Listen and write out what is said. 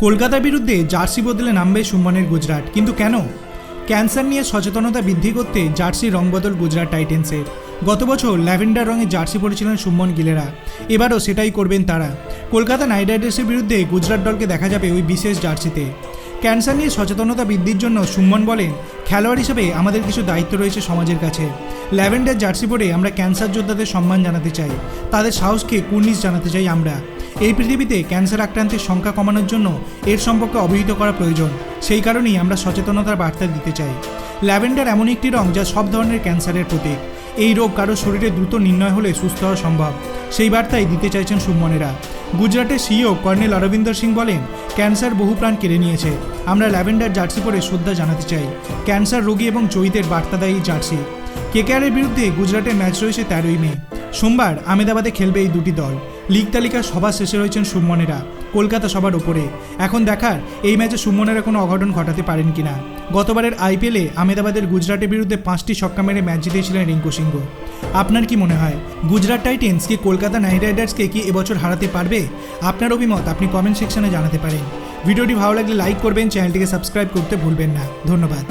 কলকাতার বিরুদ্ধে জার্সি বদলে নামবে সুমনের গুজরাট। কিন্তু কেন? ক্যান্সার নিয়ে সচেতনতা বৃদ্ধি করতে জার্সি রংবদল গুজরাট টাইটেন্সের। গত বছর ল্যাভেন্ডার রঙে জার্সি পরেছিলেন সুমন গিলেরা। এবারও সেটাই করবেন তারা। কলকাতা নাইট রাইডার্সের বিরুদ্ধে গুজরাট দলকে দেখা যাবে ওই বিশেষ জার্সিতে। ক্যান্সার নিয়ে সচেতনতা বৃদ্ধির জন্য সুমন বলেন, খেলোয়াড় হিসেবে আমাদের কিছু দায়িত্ব রয়েছে সমাজের কাছে। ল্যাভেন্ডার জার্সি পরে আমরা ক্যান্সার যোদ্ধাদের সম্মান জানাতে চাই। তাদের সাহসকে কুর্নিশ জানাতে চাই আমরা। এই পৃথিবীতে ক্যান্সার আক্রান্তের সংখ্যা কমানোর জন্য এর সম্পর্কে অবহিত করা প্রয়োজন। সেই কারণেই আমরা সচেতনতার বার্তা দিতে চাই। ল্যাভেন্ডার এমন একটি রং যা সব ধরনের ক্যান্সারের প্রতীক। এই রোগ কারও শরীরে দ্রুত নির্ণয় হলে সুস্থ হওয়া সম্ভব। সেই বার্তাই দিতে চাইছেন সুমনেরা। গুজরাটের সিইও কর্নেল অরবিন্দর সিং বলেন, ক্যান্সার বহু প্রাণ কেড়ে নিয়েছে। আমরা ল্যাভেন্ডার জার্সি পরে শ্রদ্ধা জানাতে চাই। ক্যান্সার রোগী এবং জয়ীদের বার্তা দেয় এই জার্সি কেকেআরের বিরুদ্ধে গুজরাটের ম্যাচ রয়েছে তেরোই মে। সোমবার আমেদাবাদে খেলবে এই দুটি দল। লিগ তালিকার সবার শেষে রয়েছেন সুমনেরা, কলকাতা সবার ওপরে। এখন দেখার, এই ম্যাচে সুমনেরা কোনো অঘটন ঘটাতে পারেন কিনা। গতবারের আইপিএলে আমেদাবাদের গুজরাটের বিরুদ্ধে পাঁচটি ছক্কা মেরে ম্যাচ জিতেছিলেন রিঙ্কু সিংহ। আপনার কি মনে হয়, গুজরাট টাইটেন্স কি কলকাতা নাইট রাইডার্সকে কি এবছর হারাতে পারবে? আপনার অভিমত আপনি কমেন্ট সেকশনে জানাতে পারেন। ভিডিওটি ভালো লাগলে লাইক করবেন, চ্যানেলটিকে সাবস্ক্রাইব করতে ভুলবেন না। ধন্যবাদ।